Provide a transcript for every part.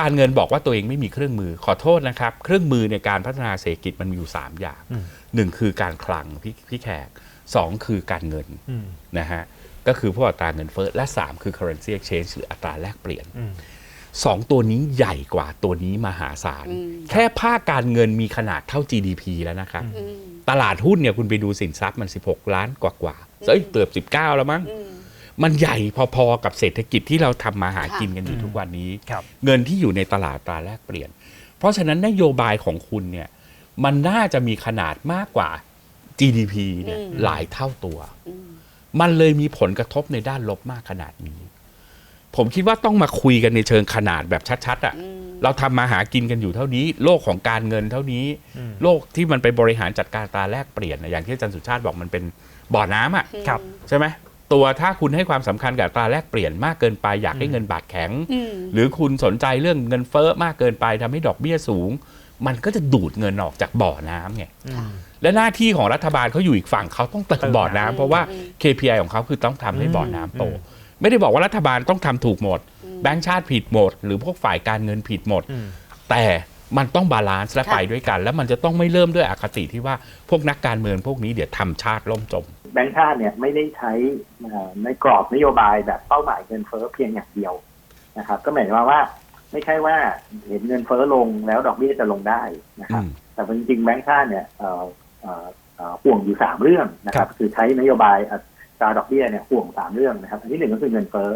การเงินบอกว่าตัวเองไม่มีเครื่องมือขอโทษนะครับ เครื่องมือในการพัฒนาเศรษฐกิจมันมีอยู่ 3 อย่างอืมหนึ่งคือการคลังพี่พี่แขกสองคือการเงินอืมนะฮะก็คือพวกอัตราเงินเฟ้อและ 3 คือ currency exchange หรืออัตราแลกเปลี่ยนอืมสองตัวนี้ใหญ่กว่าตัวนี้มหาศาลอืมแค่ภาคการเงินมีขนาดเท่า GDP แล้วนะครับอืมตลาดหุ้นเนี่ยคุณไปดูสินทรัพย์มัน 16 ล้านกว่ากว่าๆเอ้ยเกือบ 19 แล้วมั้งอื มมันใหญ่พอๆกับเศรษฐกิจที่เราทำมาหากินกันอยู่ค่ะทุกวันนี้ครับเงินที่อยู่ในตลาดตราแลกเปลี่ยน เพราะฉะนั้นนโยบายของคุณเนี่ยมันน่าจะมีขนาดมากกว่า GDP เนี่ยอืมหลายเท่าตัวอืมมันเลยมีผลกระทบในด้านลบมากขนาดนี้ ผมคิดว่าต้องมาคุยกันในเชิงขนาดแบบชัดๆอะ่ะอืมเราทำมาหากินกันอยู่เท่านี้ โลกของการเงินเท่านี้อืมโลกที่มันไปบริหารจัดการตราแลกเปลี่ยนนะอย่างที่อาจารย์สุชาติบอกมันเป็นบ่อน้ำอะครับใช่ไหม ตัวถ้าคุณให้ความสำคัญกับอัตราแลกเปลี่ยนมากเกินไปอยากให้อืมเงินบาทแข็งอืมหรือคุณสนใจเรื่องเงินเฟ้อมากเกินไปทำให้ดอกเบี้ยสูง มันก็จะดูดเงินออกจากบ่อน้ำไงอืมและหน้าที่ของรัฐบาลเขาอยู่อีกฝั่งเขาต้องเติเติมมบ่อน้ำน้ำเพราะว่าอืม KPI ของเขาคือต้องทำให้อืมบ่อน้ำโตอืมไม่ได้บอกว่ารัฐบาลต้องทำถูกหมด แบงก์ชาติผิดหมด หรือพวกฝ่ายการเงินผิดหมดอืมแต่มันต้องบาลานซ์และค่ะไปด้วยกัน แล้วมันจะต้องไม่เริ่มด้วยอคติที่ว่าพวกนักการเมืองพวกนี้เดี๋ยวทำชาติล่มจม แบงก์ชาติเนี่ยไม่ได้ใช้เอ่อในกรอบนโยบายแบบเป้าหมายเงินเฟ้อเพียงอย่างเดียวนะครับ ก็หมายความว่า ไม่ใช่ว่าเห็นเงินเฟ้อลงแล้วดอกเบี้ยจะลงได้นะครับอืมแต่จริงๆแบงก์ชาติเนี่ยเอ่อเอ่อเอ่อห่วงอยู่สามเรื่องนะครับ คือใช้นโยบายอัตราดอกเบี้ยเนี่ยห่วงสามเรื่องนะครับ อันที่หนึ่งก็คือเงินเฟ้อ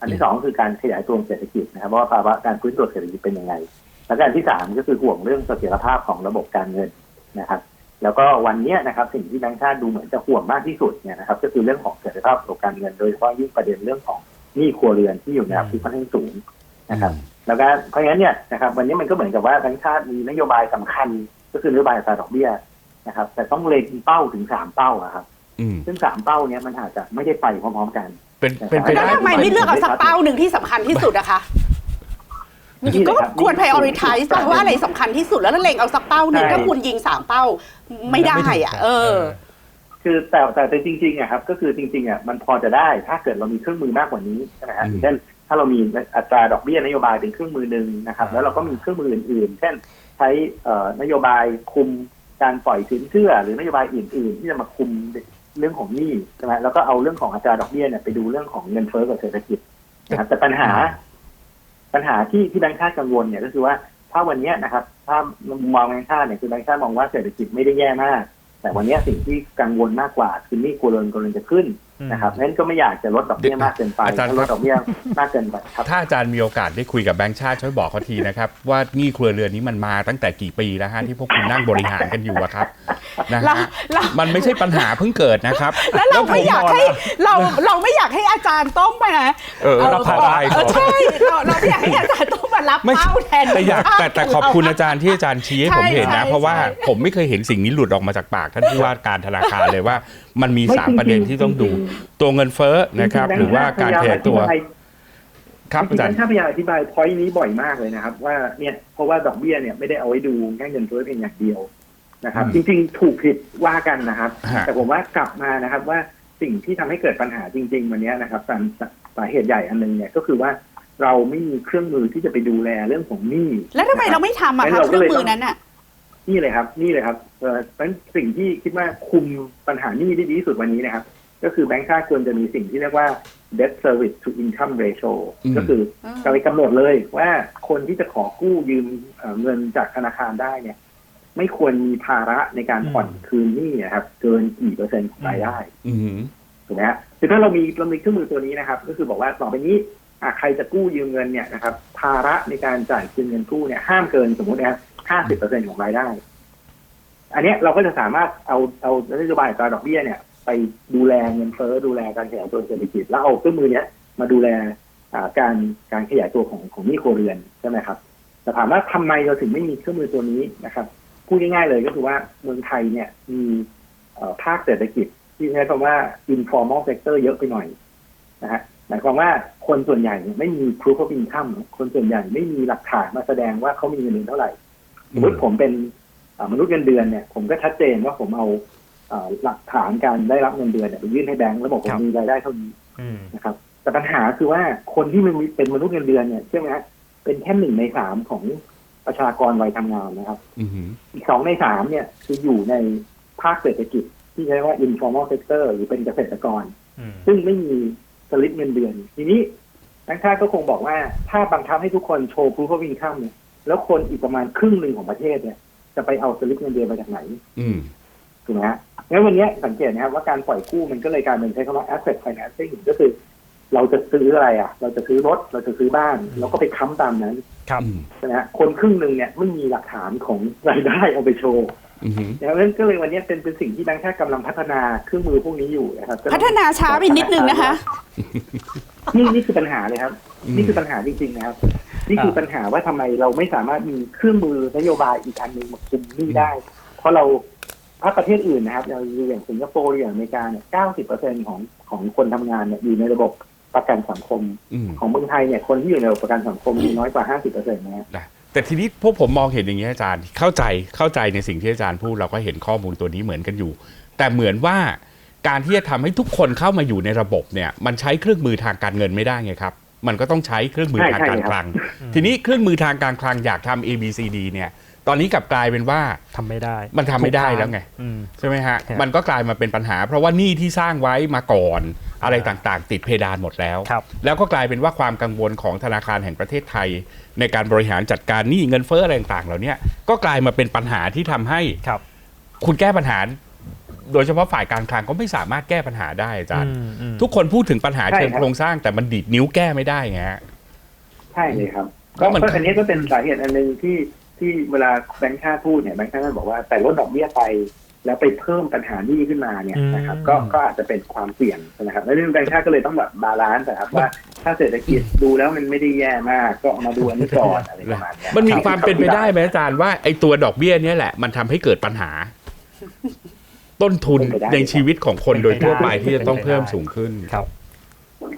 อันที่สองก็คือการขยายตัวของเศรษฐกิจนะครับว่าภาวะการฟื้นตัวเศรษฐกิจเป็นยังไงแล้วก็อันที่สามก็คือห่วงเรื่องเสถียรภาพของระบบการเงินนะครับ แล้วก็วันเนี้ยนะครับสิ่งที่แบงก์ชาติดูเหมือนจะห่วงมากที่สุดเนี่ยนะครับก็คือเรื่องของเสถียรภาพระบบการเงินโดยเฉพาะยิ่งประเด็นเรื่องของหนี้ครัวเรือนที่อยู่ในระดับที่ค่อนข้างสูงนะครับแล้วก็เพราะงั้นเนี่ยนะครับวันนี้มันก็เหมือนกับว่าแบงก์ชาติมีนโยบายสำคัญ ก็คือนโยบายอัตราดอกเบี้ยนะครับ แต่ต้องเล็งเป้าถึงสามเป้าอะครับอืมซึ่งสามเป้าเนี้ยมันอาจจะไม่ได้ไปพร้อมๆกัน เป็นเป็นไปแล้วได้ทำไมไม่เลือกเอาสักเป้าหนึ่งที่สำคัญที่สุดอะคะ นี่แหก็ละครับควรนี่คือ prioritize ป่ะว่าอะไรสำคัญที่สุดแล้วเล็งเอาสักเป้าหนึ่งใช่ถ้าคุณยิงสามเป้าไม่ได้อะเออ คือแต่แต่แต่จริงๆอะครับ ก็คือจริงๆอะมันพอจะได้ถ้าเกิดเรามีเครื่องมือมากกว่านี้ใช่ไหมฮะอืมเช่นถ้าเรามีอัตราดอกเบี้ยนโยบายเป็นเครื่องมือหนึ่งนะครับ แล้วเราก็มีเครื่องมืออื่นๆ เช่น ใช้เอ่อนโยบายคุมการปล่อยสินเชื่อ หรือนโยบายอื่น ๆ ที่จะมาคุมเรื่องของหนี้ใช่ไหมแล้วก็เอาเรื่องของอัตราดอกเบี้ยเนี่ยไปดูเรื่องของเงินเฟ้อกับเศรษฐกิจนะครับแต่ปัญหา ปัญหาที่ที่แบงค์ชาติกังวลเนี่ยก็คือว่าถ้าวันนี้นะครับ ถ้ามมองแบงค์ชาติเนี่ยคือแบงค์ชาติมองว่าเศรษฐกิจไม่ได้แย่มาก แต่วันนี้สิ่งที่กังวลมากกว่าคือหนี่ครัวเรือนกำลังจะขึ้น นะครับนั้นก็ไม่อยากจะลดดอกเบี้ยมากเกินไปอาจารย์ ถ้าลดดอกเบี้ยมากเกินไปครับ ถ้าอาจารย์มีโอกาสได้คุยกับแบงค์ชาติช่วยบอกเขาทีนะครับ ว่าหนี้ครัวเรือนนี้มันมาตั้งแต่กี่ปีแล้วฮะที่พวกคุณนั่งบริหารกันอยู่อะครับนะเราฮะเรา มันไม่ใช่ปัญหาเพิ่งเกิดนะครับแล้วเราไม่อยากให้แล้วผมเราเราไม่อยากให้อาจารย์ต้องมาเออรับภาระเออใช่เราเราไม่อยากให้อาจารย์ต้องมารับไม่เป้าแทน แต่อยากแต่แต่ขอบคุณอาจารย์ที่อาจารย์ชี้ให้ผมเห็นนะ ใช่เพราะว่าใช่ ผมไม่เคยเห็นสิ่งนี้หลุดออกมาจากปากท่านผู้ว่าการธนาคารเลยว่ามันมีไม่สามประเด็นที่ต้องดูจริงตัวเงินเฟ้อนะครับจงๆหรือว่าการขยายตัวแบงค์ครับชาอาติจารย์พยายามอธิบายพอยต์นี้บ่อยมากเลยนะครับ ว่าเนี่ยเพราะว่าดอกเบี้ยเนี่ยไม่ได้เอาไว้ดูแค่เงินเฟ้อเพียงอย่างเดียวนะครับอืมจริงๆ ถูกผิดว่ากันนะครับฮะแต่ผมว่ากลับมานะครับว่าสิ่งที่ทำให้เกิดปัญหาจริง ๆ วันเนี้ยนะครับสาสาเหตุใหญ่อันหนึงเนี่ยก็คือว่าเราไม่มีเครื่องมือที่จะไปดูแลเรื่องของหนี้แล้วทำไมเราไม่ทำอะงั้คะนเราเคก็รื่องเลยมืต้อองนั้นอะ นี่เลยครับ นี่เลยครับเอ่อเพราะฉะนั้นสิ่งที่คิดว่าคุมปัญหาหนี้ได้ดีที่สุดวันนี้นะครับ ก็คือแบงก์ชาติควรจะมีสิ่งที่เรียกว่า debt service to income ratio อืม ก็คือจะไปกำหนดเลยว่าคนที่จะขอกู้ยืมเอ่อเงินจากธนาคารได้เนี่ย ไม่ควรมีภาระในการผ่อนคืนหนี้นะครับ เกินกี่เปอร์เซ็นต์ของรายได้ อืม ถูกไหมฮะคือถ้าเรามีเรามีเครื่องมือตัวนี้นะครับ ก็คือบอกว่าต่อไปนี้อะ ใครจะกู้ยืมเงินเนี่ยนะครับภาระในการจ่ายคืนเงินกู้เนี่ยห้ามเกินสมมตินะครับห้าสิบเปอร์เซ็นของรายได้ อันนี้เราก็จะสามารถเอาเอานโยบายอัตราดอกเบี้ยเนี่ย ไปดูแลเงินเฟ้อดูแลการขยายตัวเศรษฐกิจ แล้วเอาเครื่องมือเนี้ยมาดูแลการการขยายตัวของของนี้ครเรือนใช่ไหมครับแต่ถามว่าทำไมเราถึงไม่มีเครื่องมือตัวนี้นะครับพูดง่ายๆเลยก็คือว่าเมืองไทยเนี่ยมีภาคเศรษฐกิจที่ใช้คำว่า informal sector เยอะไปหน่อยนะฮะ หมายความว่าคนส่วนใหญ่เนี่ยไม่มี proof of income คนส่วนใหญ่ไม่มีหลักฐานมาแสดงว่าเขามีเงินเดือนเท่าไหร่สมมติผมเป็นเอ่อมนุษย์เงินเดือนเนี่ย ผมก็ชัดเจนว่าผมเอาเอ่อหลักฐานการได้รับเงินเดือนเนี่ยไปยื่นให้แบงก์แล้วบอกผครัมบมีรายได้เท่านี้อืมนะครับ แต่ปัญหาคือว่าคนที่มันมีเป็นมนุษย์เงินเดือนเนี่ยใช่ไหมฮะเป็นแค่หนึ่งในสามของประชากรวัยทำงานนะครับอือหืออีกสองในสามเนี่ยคืออยู่ในภาคเศรษฐกิจที่เรียกว่า informal sector หรือเป็นเกษตรกรอืมซึ่งไม่มี สลิปเงินเดือน ทีนี้นักชาติก็คงบอกว่า ถ้าบังคับให้ทุกคนโชว์ proof of income เนี่ยแล้วคนอีกประมาณครึ่งหนึ่งของประเทศเนี่ย จะไปเอาสลิปเงินเดือนมาจากไหน อืมถูกไหมฮะงั้นวันเนี้ยสังเกตนะครับว่าการปล่อยกู้มันก็เลยกลายเป็นใช้คำว่า asset financing ก็คือ เราจะซื้ออะไรอะ เราจะซื้อรถ เราจะซื้อบ้านเราก็ไปค้ำตามนั้น ครับอืมใช่ไหมฮะคนครึ่งหนึ่งเนี่ยไม่มีหลักฐานของรายได้เอาไปโชว์อือหือ ดังนั้นก็เลยวันเนี้ยเป็นเป็นสิ่งที่แบงค์ชาติกำลังพัฒนาเครื่องมือพวกนี้อยู่นะครับพัฒนาช้าไปนิดนึงนะคะ นี่นี่คือปัญหาเลยครับอืมนี่คือปัญหาจริงๆนะครับ นี่คือปัญหาว่าทำไมเราไม่สามารถมีเครื่องมือนโยบายอีกอันหนึ่งมาคุมหนี้ได้ เพราะเราถ้าประเทศอื่นนะครับอย่างอย่างสิงคโปร์อย่างอเมริกาเนี่ยเก้าสิบเปอร์เซ็นของของคนทำงานเนี่ยอยู่ในระบบประกันสังคมอืมของเมืองไทยเนี่ยคนที่อยู่ในระบบประกันสังคมมีน้อยกว่าห้าสิบเปอร์เซ็นต์นะฮะนะ แต่ทีนี้พวกผมมองเห็นอย่างนี้อาจารย์เข้าใจเข้าใจในสิ่งที่อาจารย์พูดเราก็เห็นข้อมูลตัวนี้เหมือนกันอยู่ แต่เหมือนว่าการที่จะทำให้ทุกคนเข้ามาอยู่ในระบบเนี่ย มันใช้เครื่องมือทางการเงินไม่ได้ไงครับ มันก็ต้องใช้เครื่องมือทางการคลัง ทีนี้เครื่องมือทางการคลังอยากทำ A B C D เนี่ย ตอนนี้กลับกลายเป็นว่าทำไม่ได้มันทำไม่ได้แล้วไงอืม ใช่ไหมฮะครับ มันก็กลายมาเป็นปัญหา เพราะว่าหนี้ที่สร้างไว้มาก่อนอะไรต่างๆ ติดเพดานหมดแล้ว ครับ แล้วก็กลายเป็นว่าความกังวลของธนาคารแห่งประเทศไทย ในการบริหารจัดการหนี้เงินเฟ้ออะไรต่างๆเหล่าเนี้ยก็กลายมาเป็นปัญหาที่ทำให้ครับ คุณแก้ปัญหา โดยเฉพาะฝ่ายการคลังก็ไม่สามารถแก้ปัญหาได้อาจารย์ อืมอืม ทุกคนพูดถึงปัญหาใช่เชิงครับ โครงสร้างแต่มันดีดนิ้วแก้ไม่ได้ไงฮะ ใช่เลยครับก็ก็มันก็อันนี้ก็เป็นสาเหตุอันหนึ่งที่ ที่เวลาแบงค์ชาติพูดเนี่ยแบงค์ชาติบอกว่าแต่ลดดอกเบี้ยไป แล้วไปเพิ่มปัญหาหนี้ขึ้นมาเนี่ยนะครับก็ก็อาจจะเป็นความเสี่ยงนะครับแล้วเรื่องแบงค์ชาติก็เลยต้องแบบบาลานซ์นะครับว่าถ้าเศรษฐกิจดูแล้วมันไม่ได้แย่มาก ก็เอามาดูอันนี้ก่อนอะไรประมาณเนี้ยมันมีความเป็นไปได้ไหมอาจารย์ว่าไอ้ตัวดอกเบี้ยเนี่ยแหละมันทำให้เกิดปัญหา ต้นทุนในชีวิตของคนโดยทั่วไปที่จะต้องเพิ่มสูงขึ้นครับ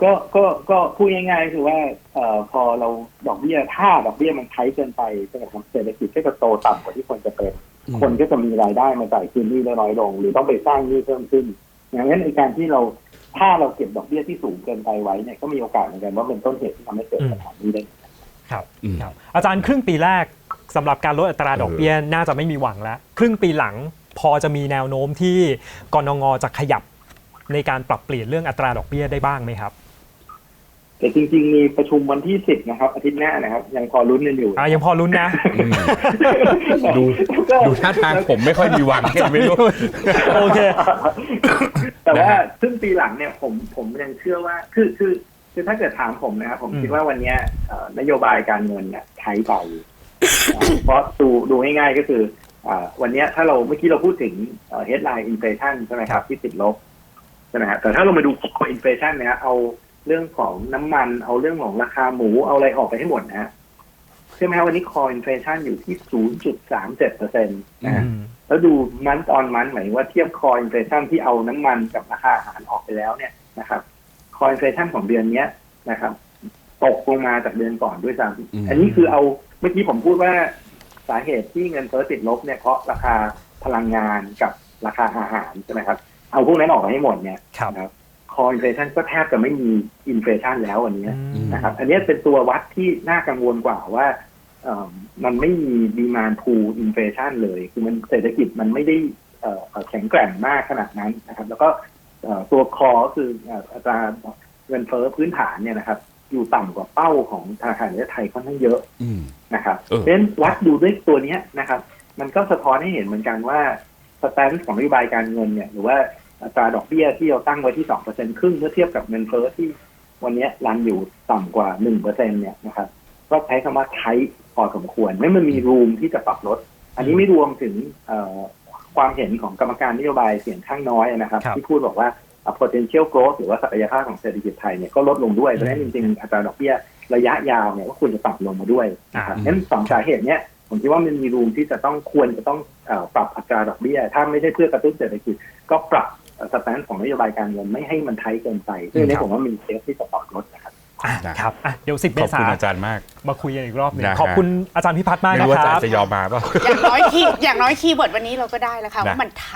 ก็ก็ก็พูดง่ายๆคือว่าเอ่อพอเราดอกเบี้ยถ้าดอกเบี้ยมันไทเกินไปใช่ไหมครับเศรษฐกิจก็จะโตต่ำกว่าที่ควรจะเป็นอืมคนก็จะมีรายได้มาจ่ายคืนหนี้ได้น้อยลง หรือต้องไปสร้างหนี้เพิ่มขึ้นอย่างนั้นในการที่เราถ้าเราเก็บดอกเบี้ยที่สูงเกินไปไว้เนี่ยก็มีโอกาสเหมือนกันว่าเป็นต้นเหตุที่ทำให้เกิดปัญหานี้ได้ครับอืมครับอาจารย์ครึ่งปีแรกสำหรับการลดอัตราดอกเบี้ยน่าจะไม่มีหวังแล้ว ครึ่งปีหลังพอจะมีแนวโน้มที่กรงงจะขยับในการปรับเปลี่ยนเรื่องอัตราดอกเบี้ยได้บ้างไหมครับ แต่จริงๆมีประชุมวันที่สิบนะครับ อาทิตย์หน้านะครับ ยังพอลุ้นกันอยู่ อะยังพอลุ้นนะอืมดูก็ดูท่าทางผมไม่ค่อยมีหวังไงไม่รู้โอเค แต่ว่านะฮะซึ่งปีหลังเนี่ยผมผมยังเชื่อว่าคือคือคือถ้าเกิดถามผมนะครับ ผมอืมคิดว่าวันเนี้ยเอ่อนโยบายการเงินเนี่ยใช้ไปเอ่อเพราะดูดูง่ายๆก็คืออ่าวันเนี้ยถ้าเราเมื่อกี้เราพูดถึงเอ่อ headline inflation ใช่ไหมครับ ที่ติดลบใช่ไหมครับแต่ถ้าเรามาดู core inflation นะครับเอา เรื่องของน้ำมันเอาเรื่องของราคาหมูเอาอะไรออกไปให้หมดนะฮะใช่ไหมครับวันนี้ core inflation อยู่ที่0.37เปอร์เซ็นต์นะฮะอืมแล้วดูมันตอนมันหมายถึงว่าเทียบคออินเฟลชันที่เอาน้ำมันกับราคาอาหารออกไปแล้วเนี่ยนะครับคออินเฟลชันของเดือนเนี้ยนะครับตกลงมาจากเดือนก่อนด้วยซ้อืมำอันนี้คือเอาเมื่อกี้ผมพูดว่าสาเหตุที่เงินเฟ้อติดลบเนี่ยเพราะราคาพลังงานกับราคาอาหารใช่ไหมครับ เอาพวกนั้นออกมาให้หมดเนี่ยครับนะ ครับคออินเฟลชันก็แทบจะไม่มีอินเฟลชันแล้ววันนี้อืมนะครับ อันนี้เป็นตัววัดที่น่ากังวลกว่าว่าเอ่อมันไม่มีดีมานพูอินเฟชันเลย คือมันเศรษฐกิจมันไม่ได้เอ่อแข็งแกร่งมากขนาดนั้นนะครับ แล้วก็เอ่อตัวคอก็คือเอ่ออัตราเงินเฟ้อพื้นฐานเนี่ยนะครับ อยู่ต่ำกว่าเป้าของธนาคารแห่งประเทศไทยค่อนข้างเยอะอืมนะครับเออเพราะฉะนั้นวัดดูด้วยตัวเนี้ยนะครับ มันก็สะท้อนให้เห็นเหมือนกันว่าสแตนซ์ของนโยบายการเงินเนี่ยหรือว่า อัตราดอกเบี้ยที่เราตั้งไว้ที่สองเปอร์เซ็นครึ่งเมื่อเทียบกับเงินเฟ้อที่วันเนี้ยรันอยู่ต่ำกว่าหนึ่งเปอร์เซ็นเนี่ยนะครับก็ใช้คำว่าใช้พอสมควร ไม่มันมีรูมที่จะปรับลด อันนี้ไม่รวมถึงเอ่อความเห็นของกรรมการนโยบายเสียงข้างน้อยนะครับครับ ที่พูดบอกว่า potential growth หรือว่าศักยภาพของเศรษฐกิจไทยเนี่ยก็ลดลงด้วยเพราะฉะนั้นจริงๆอัตราดอกเบี้ยระยะยาวเนี่ยก็ควรจะปรับลงมาด้วยนะครับอ่างั้นสองสาเหตุเนี้ยผมคิดว่ามันมีรูมที่จะต้องควรจะต้องเอ่อปรับอัตราดอกเบี้ย ถ้าไม่ใช่เพื่อกระตุ้นเศรษฐกิจ ก็ปรับ สแตนของนโยบายการเงินไม่ให้มันไทยเกินไปซึ่งอันนี้ผมว่ามีเคสที่จะปรับลดนะครับอะนะครับอะเดี๋ยว10เมขอบษาคุณอาจารย์มาก มาคุยกันอีกรอบหนึงนะฮะขอบคุณอาจารย์พิพัฒน์มากไม่นะรู้ว่าคอาจารรับย์จะยอมมาเปล่าอย่างน้อยคีย์อย่างน้อยคีย์เวิร์ดวันนี้เราก็ได้แล้วค่ะนะว่ามันไท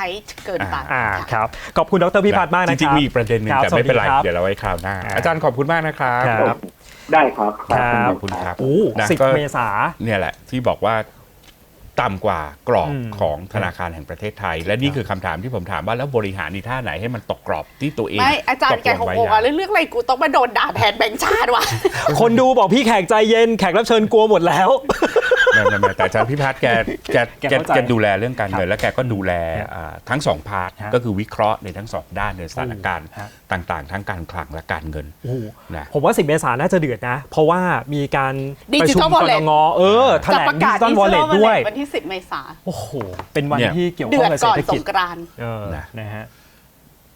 เกินไปอ่าค่ะครับขอบคุณดรพิพัฒน์มากจนะครับริงๆมีอีกประเด็นหนึ่งครับแต่ไม่เป็นไรสวัสดีครับเดี๋ยวเราไว้คราวหน้าอ่าอาจารย์ขอบคุณมากนะครับครับได้ครับครับขอบคุณครับโอ้นะสิบก็เมษาเนี่ยแหละที่บอกว่า ต่ำกว่ากรอบอืมของธนาคารแห่งประเทศไทย และนี่คือคำถามที่ผมถามว่าแล้วบริหารในท่าไหนให้มันตกกรอบที่ตัวเองไม่อาจารย์แกตหลกงไว้โมงอย่าอะเรื่องอะไรกูต้องมาโดนด่าแทนแบงค์ชาติวะคนดูบอกพี่แขกใจเย็นแขกรับเชิญกลัวหมดแล้ว ไม่ไม่ไม่แต่อาจารย์พิพัฒน์แกแกแกแกเข้าใจแกดูแลเรื่องการเงิครันบและแกก็ดูแลครับอ่าทั้งสองพาร์ทฮะก็คือวิเคราะห์ในทั้งสองด้านในสถานการณ์ฮะ ต่างๆ ทั้งการคลังและการเงินโอ้โหนะ ผมว่า 10 เมษายนน่าจะเดือดนะ เพราะว่ามีการ Digital ประชุมก Wallet รงเออแถจะลงประดิกาศจิตอลวอลเล็ต Digital ด้วย Wallet วันที่ 10 เมษาโอ้โห เป็นวันเนี่ย ที่เกี่ยวเดืข้อองดกับเศรก่อษนฐสกิจงกรานต์ เออนะ นะฮะ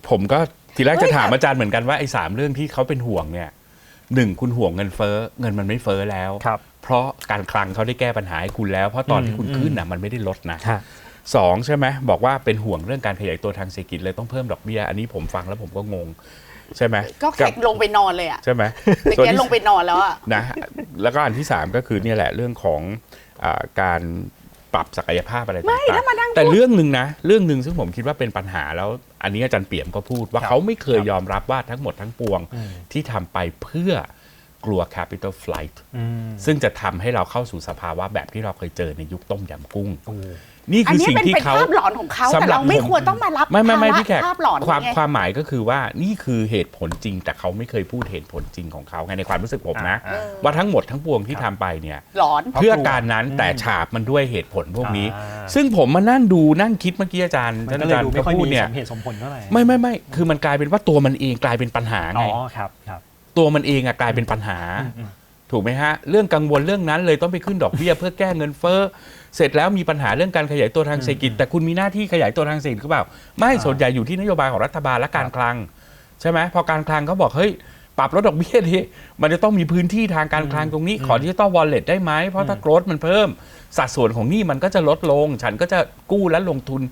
ผมก็ทีแรกเฮ้จะยถามแต่อาจารย์เหมือนกันว่าไอ้สามเรื่องที่เขาเป็นห่วงเนี่ย หนึ่งคุณห่วงเงินเฟ้อเงินมันไม่เฟ้อแล้วครับเพราะการคลังเขาได้แก้ปัญหาให้คุณแล้ว เพราะตอนที่คุณอืมขึ้นน่ะมันไม่ได้ลดนะฮะสองใช่ไหมบอกว่าเป็นห่วงเรื่องการขยายตัวทางเศรษฐกิจเลยต้องเพิ่มดอกเบี้ยอันนี้ผมฟังแล้วผมก็งงใช่ไหมก็แขกลงไปนอนเลยอะใช่ไหมแต่ส่วนแกที่ลงไปนอนแล้วอะนะแล้วก็อันที่สามก็คือเนี่ยแหละเรื่องของอาการ ปรับศักยภาพอะไรต่างๆแต่เรื่องหนึ่งนะ เรื่องหนึ่งซึ่งผมคิดว่าเป็นปัญหาแล้ว อันนี้อาจารย์เปี่ยมก็พูดว่าครับเขาไม่เคยครับยอมรับว่าทั้งหมดทั้งปวงอืมที่ทำไปเพื่อ กลัว capital flight อืมซึ่งจะทำให้เราเข้าสู่สภาวะแบบที่เราเคยเจอในยุคต้มยำกุ้งโอ้นี่อันคือนี้สิ่งเป็นที่เป็นเขาภาพหลอนของเขาสำแต่หรับเราไม่ผมควรต้องมารับไม่ไม่ไม่ภาระพี่แขกภาพหลอนความไงความหมายก็คือว่านี่คือเหตุผลจริง แต่เขาไม่เคยพูดเหตุผลจริงของเขาไงในความรู้สึกผมนะอ่าว่าทั้งหมดทั้งปวงที่ทำไปเนี่ยหลอนเพราะเพื่อกลัวการนั้นอืมแต่ฉาบมันด้วยเหตุผลพวกนี้อ่าซึ่งผมมานั่งดูนั่งคิดเมื่อกี้อาจารย์มันก็อาเลยจารดูย์ไม่ก็ค่อยพูดมีเนี่ยสมเหตุสมผลเท่าไหร่ไม่ไม่ไม่คือมันกลายเป็นว่าตัวมันเองกลายเป็นปัญหาอ๋ไงอครับครับ ตัวมันเองอะกลายเป็นปัญหาอืมอืมถูกไหมฮะ เรื่องกังวลเรื่องนั้นเลยต้องไปขึ้นดอกเบี้ยเพื่อแก้เงินเฟ้อเสร็จแล้วมีปัญหาเรื่องการขยายตัวทางเศรษฐกิจ แต่คุณมีหน้าที่ขยายตัวทางเศรษฐกิจหรือเปล่า ไม่อ่าส่วนใหญ่อยู่ที่นโยบายของรัฐบาลและการคลัง ใช่ไหมพอการคลังเขาบอกเฮ้ยปรับลดดอกเบี้ยดิมันจะต้องมีพื้นที่ทางการคลังตรงนี้ ขอดิจิตอลวอลเล็ตได้ไหมเพราะถ้าโกรธมันเพิ่ม สัดส่วนของหนี้มันก็จะลดลง ฉันก็จะกู้และลงทุน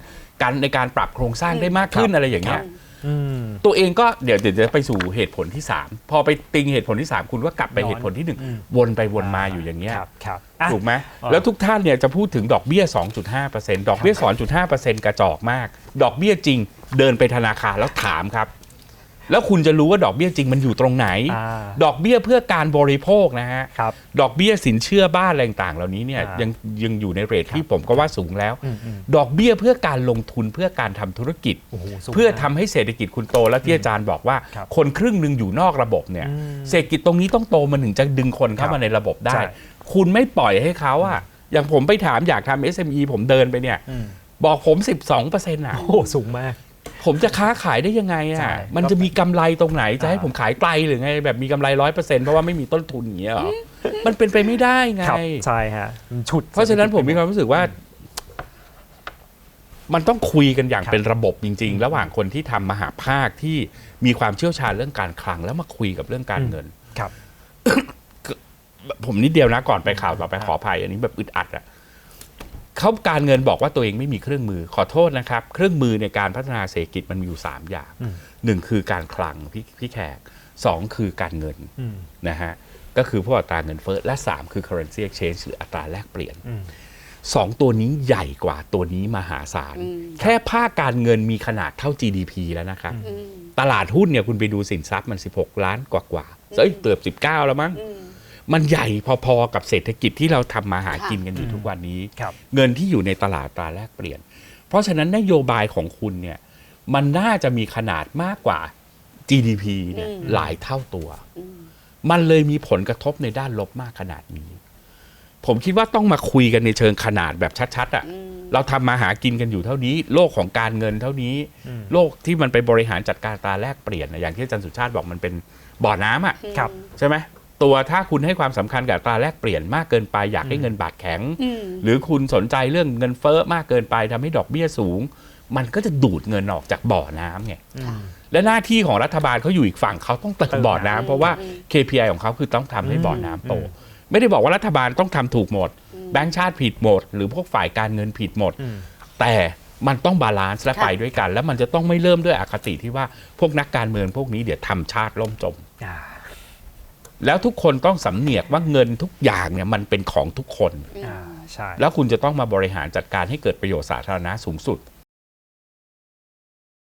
กันในการปรับโครงสร้างได้มากขึ้นอะไรอย่างเงี้ยอืม ตัวเองก็เดี๋ยวเดี๋ยวจะไปสู่เหตุผลที่ 3 พอไปติงเหตุผลที่ 3 คุณก็กลับไปย้อนเหตุผลที่อืม1วนไปวนมาอยู่อย่างเงี้ยครับครับอะถูกไหมอ่าแล้วทุกท่านเนี่ยจะพูดถึงดอกเบี้ย 2.5%ดอกเบี้ย 2.5%กระจอกมาก ดอกเบี้ยจริงเดินไปธนาคารแล้วถามครับ แล้วคุณจะรู้ว่าดอกเบี้ยจริงมันอยู่ตรงไหนอ่าดอกเบี้ยเพื่อการบริโภคนะฮะครับดอกเบี้ยสินเชื่อบ้านอะไรต่างๆเหล่านี้เนี่ยอ่ายัยังยังอยู่ในเรทที่ผมก็ว่าสูงแล้วอืมอืมดอกเบี้ยเพื่อการลงทุนเพื่อการทำธุรกิจโอ้โหสูงเพื่อมากทำให้เศรษฐกิจคุณโต แล้วที่อาจารย์บอกว่าครับคนครึ่งหนึ่งอยู่นอกระบบเนี่ยอืมเศรษฐกิจตรงนี้ต้องโตมันถึงจะดึงคนเข้าครับมาในระบบได้ใช่คุณไม่ปล่อยให้เขาอะอย่างผมไปถามอยากทำ SME ผมเดินไปเนี่ยอืมบอกผม 12เปอร์เซ็นต์อะโอ้โหสูงมาก ผมจะค้าขายได้ยังไงใช่อะมันจะมีกำไรตรงไหนจะให้อ่าผมขายไกลหรือไง แบบมีกำไรร้อยเปอร์เซ็นต์เพราะว่าไม่มีต้นทุนอย่างเงี้ยเหรอมันเป็นไปไม่ได้ไง ครับใช่ฮะมันฉุด เพราะฉะนั้นผมมีความรู้สึกว่า มันต้องคุยกันอย่างครับเป็นระบบจริง ๆ ระหว่างคนที่ทำมหาภาคที่มีความเชี่ยวชาญเรื่องการคลังแล้วมาคุยกับเรื่องการเงิน ครับ ผมนิดเดียวนะก่อนไปข่าวต่อไปขออภัยอันนี้แบบอึดอัดอะ เขาการเงินบอกว่าตัวเองไม่มีเครื่องมือขอโทษนะครับ เครื่องมือในการพัฒนาเศรษฐกิจมันมีอยู่สามอย่างอืมหนึ่งคือการคลังพี่พี่แขกสองคือการเงินอืมนะฮะก็คือพวกอัตราเงินเฟ้อและสามคือ currency exchange หรืออัตราแลกเปลี่ยนอืมสองตัวนี้ใหญ่กว่าตัวนี้มหาศาลอืมแค่ภาคการเงินมีขนาดเท่า GDP แล้วนะครับอืมตลาดหุ้นเนี่ยคุณไปดูสินทรัพย์มัน 16 ล้านกว่ากว่าๆเอ้ยเกือบ 19 แล้วมั้งอื มมันใหญ่พอๆกับเศรษฐกิจที่เราทำมาหาค่ะกินกันอยู่ทุกวันนี้ครับเงินที่อยู่ในตลาดตราแลกเปลี่ยน เพราะฉะนั้นนโยบายของคุณเนี่ยมันน่าจะมีขนาดมากกว่า GDP เนี่ยหลายเท่าตัวอืมมันเลยมีผลกระทบในด้านลบมากขนาดนี้ ผมคิดว่าต้องมาคุยกันในเชิงขนาดแบบชัดๆอะ่ะอืมเราทำมาหากินกันอยู่เท่านี้ โลกของการเงินเท่านี้อืมโลกที่มันไปบริหารจัดการตราแลกเปลี่ยนนะอย่างที่อาจารย์สุชาติบอกมันเป็นบ่อน้ำอะครับใช่ไหม ตัวถ้าคุณให้ความสำคัญกับอัตราแลกเปลี่ยนมากเกินไปอยากให้อืมเงินบาทแข็งอืมหรือคุณสนใจเรื่องเงินเฟ้อมากเกินไปทำให้ดอกเบี้ยสูง มันก็จะดูดเงินออกจากบ่อน้ำไงอืมและหน้าที่ของรัฐบาลเขาอยู่อีกฝั่งเขาต้องเติเติมมบ่อน้ำน้ำเพราะว่าอืม KPI ของเขาคือต้องทำให้อืมบ่อน้ำโตอืมไม่ได้บอกว่ารัฐบาลต้องทำถูกหมด แบงก์ชาติผิดหมด หรือพวกฝ่ายการเงินผิดหมดอืมแต่มันต้องบาลานซ์และค่ะไปด้วยกัน แล้วมันจะต้องไม่เริ่มด้วยอคติที่ว่าพวกนักการเมืองพวกนี้เดี๋ยวทำชาติล่มจมอ่า แล้วทุกคนต้องสำเนียกว่าเงินทุกอย่างเนี่ยมันเป็นของทุกคน อ่าใช่ แล้วคุณจะต้องมาบริหารจัดการให้เกิดประโยชน์สาธารณะสูงสุด